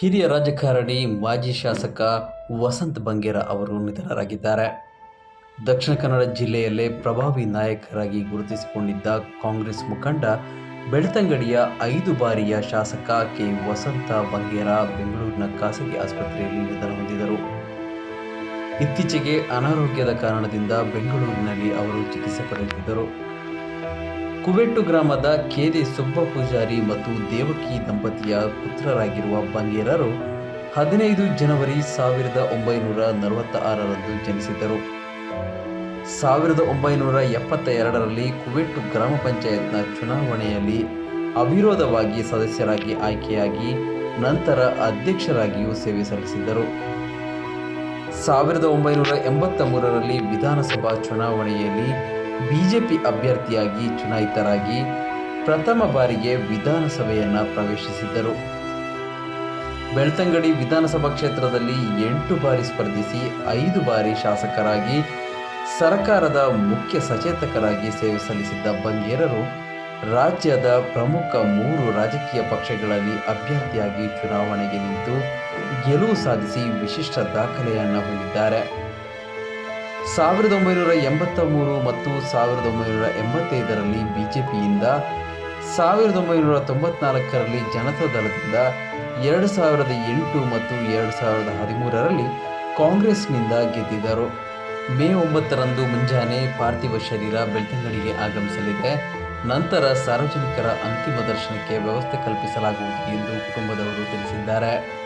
ಹಿರಿಯ ರಾಜಕಾರಣಿ, ಮಾಜಿ ಶಾಸಕ ವಸಂತ್ ಬಂಗೇರ ಅವರು ನಿಧನರಾಗಿದ್ದಾರೆ. ದಕ್ಷಿಣ ಕನ್ನಡ ಜಿಲ್ಲೆಯಲ್ಲೇ ಪ್ರಭಾವಿ ನಾಯಕರಾಗಿ ಗುರುತಿಸಿಕೊಂಡಿದ್ದ ಕಾಂಗ್ರೆಸ್ ಮುಖಂಡ, ಬೆಳ್ತಂಗಡಿಯ ಐದು ಬಾರಿಯ ಶಾಸಕ ಕೆ. ವಸಂತ ಬಂಗೇರ ಬೆಂಗಳೂರಿನ ಖಾಸಗಿ ಆಸ್ಪತ್ರೆಯಲ್ಲಿ ನಿಧನ ಹೊಂದಿದರು. ಇತ್ತೀಚೆಗೆ ಅನಾರೋಗ್ಯದ ಕಾರಣದಿಂದ ಬೆಂಗಳೂರಿನಲ್ಲಿ ಅವರು ಚಿಕಿತ್ಸೆ ಪಡೆಯುತ್ತಿದ್ದರು ಕುವೆಟ್ಟು ಗ್ರಾಮದ ಕೇದೆ ಸುಬ್ಬ ಪೂಜಾರಿ ಮತ್ತು ದೇವಕಿ ದಂಪತಿಯ ಪುತ್ರರಾಗಿರುವ ಬಂಗೇರರು ಹದಿನೈದು ಜನವರಿ ಸಾವಿರದ ಒಂಬೈನೂರ ನಲವತ್ತ ಆರರಂದು ಜನಿಸಿದ್ದರು. ಸಾವಿರದ ಒಂಬೈನೂರ ಎಪ್ಪತ್ತ ಎರಡರಲ್ಲಿ ಕುವೆಟ್ಟು ಗ್ರಾಮ ಪಂಚಾಯತ್ನ ಚುನಾವಣೆಯಲ್ಲಿ ಅವಿರೋಧವಾಗಿ ಸದಸ್ಯರಾಗಿ ಆಯ್ಕೆಯಾಗಿ ನಂತರ ಅಧ್ಯಕ್ಷರಾಗಿಯೂ ಸೇವೆ ಸಲ್ಲಿಸಿದ್ದರು. ಸಾವಿರದ ಒಂಬೈನೂರ ಎಂಬತ್ತ ಮೂರರಲ್ಲಿ ವಿಧಾನಸಭಾ ಚುನಾವಣೆಯಲ್ಲಿ ಬಿಜೆಪಿ ಅಭ್ಯರ್ಥಿಯಾಗಿ ಚುನಾಯಿತರಾಗಿ ಪ್ರಥಮ ಬಾರಿಗೆ ವಿಧಾನಸಭೆಯನ್ನು ಪ್ರವೇಶಿಸಿದ್ದರು. ಬೆಳ್ತಂಗಡಿ ವಿಧಾನಸಭಾ ಕ್ಷೇತ್ರದಲ್ಲಿ ಎಂಟು ಬಾರಿ ಸ್ಪರ್ಧಿಸಿ ಐದು ಬಾರಿ ಶಾಸಕರಾಗಿ, ಸರ್ಕಾರದ ಮುಖ್ಯ ಸಚೇತಕರಾಗಿ ಸೇವೆ ಸಲ್ಲಿಸಿದ್ದ ಬಂಗೇರರು ರಾಜ್ಯದ ಪ್ರಮುಖ ಮೂರು ರಾಜಕೀಯ ಪಕ್ಷಗಳಲ್ಲಿ ಅಭ್ಯರ್ಥಿಯಾಗಿ ಚುನಾವಣೆಗೆ ನಿಂತು ಗೆಲುವು ಸಾಧಿಸಿ ವಿಶಿಷ್ಟ ದಾಖಲೆಯನ್ನು ಹೊಂದಿದ್ದಾರೆ. ಸಾವಿರದ ಒಂಬೈನೂರ ಎಂಬತ್ತ ಮೂರು ಮತ್ತು ಸಾವಿರದ ಒಂಬೈನೂರ ಎಂಬತ್ತೈದರಲ್ಲಿ ಬಿಜೆಪಿಯಿಂದ, ಸಾವಿರದ ಒಂಬೈನೂರ ತೊಂಬತ್ನಾಲ್ಕರಲ್ಲಿ ಜನತಾ ದಳದಿಂದ, ಎರಡು ಸಾವಿರದ ಎಂಟು ಮತ್ತು ಎರಡು ಸಾವಿರದ ಹದಿಮೂರರಲ್ಲಿ ಕಾಂಗ್ರೆಸ್ನಿಂದ ಗೆದ್ದಿದ್ದರು. ಮೇ ಒಂಬತ್ತರಂದು ಮುಂಜಾನೆ ಪಾರ್ಥಿವ ಶರೀರ ಬೆಳ್ತಂಗಡಿಗೆ ಆಗಮಿಸಲಿದೆ. ನಂತರ ಸಾರ್ವಜನಿಕರ ಅಂತಿಮ ದರ್ಶನಕ್ಕೆ ವ್ಯವಸ್ಥೆ ಕಲ್ಪಿಸಲಾಗುವುದು ಎಂದು ಕುಟುಂಬದವರು ತಿಳಿಸಿದ್ದಾರೆ.